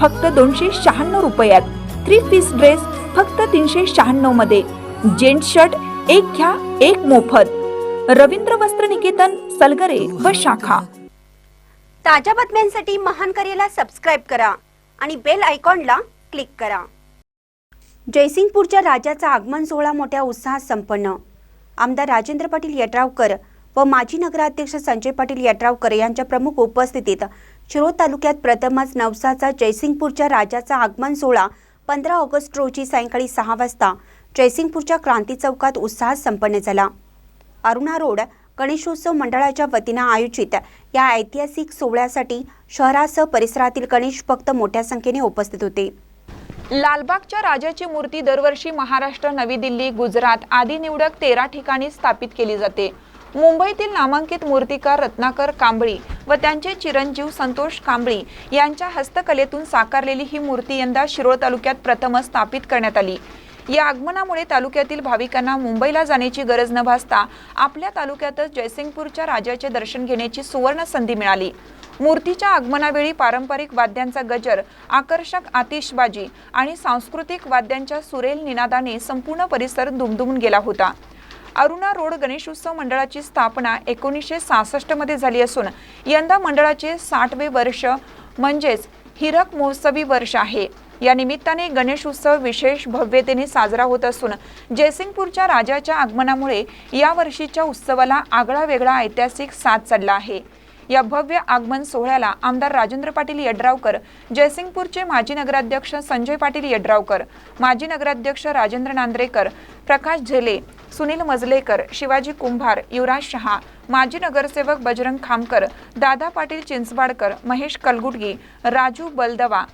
फक्त दोनशे शहाण्णव रुपयात. थ्री पीस ड्रेस फक्त तीनशे शहाण्णवमध्ये. जेंट्स शर्ट एक घ्या एक मोफत. रवींद्र वस्त्र निकेतन सलगरे व शाखा. ताज्या बातम्यांसाठी महान करेला सबस्क्राईब करा आणि बेल आयकॉनला क्लिक करा. जयसिंगपूरच्या राजाचा आगमन सोहळा मोठ्या उत्साहात संपन्न. आमदार राजेंद्र पाटील यड्रावकर व माजी नगराध्यक्ष संजय पाटील यड्रावकर यांच्या प्रमुख उपस्थितीत शिरोळ तालुक्यात प्रथमच नवसाचा जयसिंगपूरच्या राजाचा आगमन सोहळा पंधरा ऑगस्ट रोजी सायंकाळी सहा वाजता. जयसिंगपूरच्या क्रांती चौकात उत्साहात संपन्न झाला. अरुणा रोड गणेशोत्सव मंडळाच्या वतीनं आयोजित या ऐतिहासिक सोहळ्यासाठी शहरासह परिसरातील गणेश भक्त मोठ्या संख्येने उपस्थित होते. लालबागच्या राजाची मूर्ती दरवर्षी महाराष्ट्र नवी दिल्ली गुजरात आदी निवडक तेरा ठिकाणी स्थापित केली जाते. मुंबईतील नामांकित मूर्तिकार रत्नाकर कांबळी व त्यांचे चिरंजीव संतोष कांबळी यांच्या हस्तकलेतून साकारलेली ही मूर्ती यंदा शिरोळ तालुक्यात प्रथमच स्थापित करण्यात आली. या आगमनामुळे तालुक्यातील भाविकांना मुंबईला जाण्याची गरज न भासता आपल्या तालुक्यातच जयसिंगपूरच्या राजाचे दर्शन घेण्याची सुवर्ण संधी मिळाली. मूर्तीच्या आगमनावेळी पारंपरिक वाद्यांचा गजर आकर्षक आतिषबाजी आणि सांस्कृतिक वाद्यांच्या सुरेल निनादाने संपूर्ण परिसर दुमदुमून गेला होता. अरुणा रोड गणेशोत्सव मंडळाची स्थापना एकोणीसशे सहासष्टमध्ये झाली असून यंदा मंडळाचे साठवे वर्ष म्हणजेच हिरक महोत्सवी वर्ष आहे. या निमित्ताने गणेश उत्सव विशेष भव्यतेने साजरा होत असून जयसिंगपूरच्या राजाच्या आगमनामुळे या वर्षीच्या उत्सवाला आगळा वेगळा ऐतिहासिक साथ चढला आहे. या भव्य आगमन सोहळ्याला आमदार राजेंद्र पाटील यड्रावकर जयसिंगपूरचे माजी नगराध्यक्ष संजय पाटील यड्रावकर माजी नगराध्यक्ष राजेंद्र नांद्रेकर प्रकाश झेले सुनील मजलेकर शिवाजी कुंभार युवराज शहा माजी नगरसेवक बजरंग खामकर दादा पाटील चिंचवाडकर महेश कलगुटगी राजू बलदवा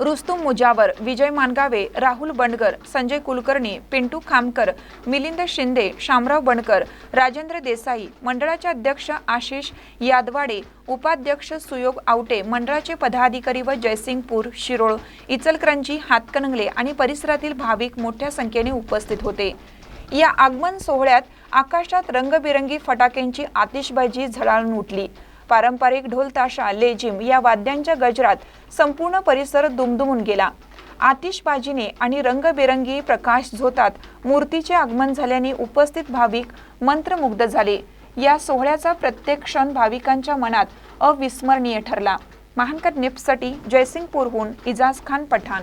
रुस्तुम मुजावर विजय मानगावे राहुल बंडकर संजय कुलकर्णी पिंटू खामकर मिलिंद शिंदे शामराव बंडकर राजेंद्र देसाई मंडळाचे अध्यक्ष आशिष यादवाडे उपाध्यक्ष सुयोग आवटे मंडळाचे पदाधिकारी व जयसिंगपूर शिरोळ इचलकरंजी हातकणंगले आणि परिसरातील भाविक मोठ्या संख्येने उपस्थित होते. या आगमन सोहळ्यात आकाशात रंगबिरंगी फटाक्यांची आतिषबाजी झळाळून उठली. पारंपरिक ढोल ताशा लेझिम या वाद्यांच्या गजरात संपूर्ण परिसर दुमदुमून गेला. आतिषबाजीने आणि रंगबेरंगी प्रकाश झोतात मूर्तीचे आगमन झाल्याने उपस्थित भाविक मंत्रमुग्ध झाले. या सोहळ्याचा प्रत्येक क्षण भाविकांच्या मनात अविस्मरणीय ठरला. महानकर निप्ससाठी जयसिंगपूरहून इजाज खान पठाण.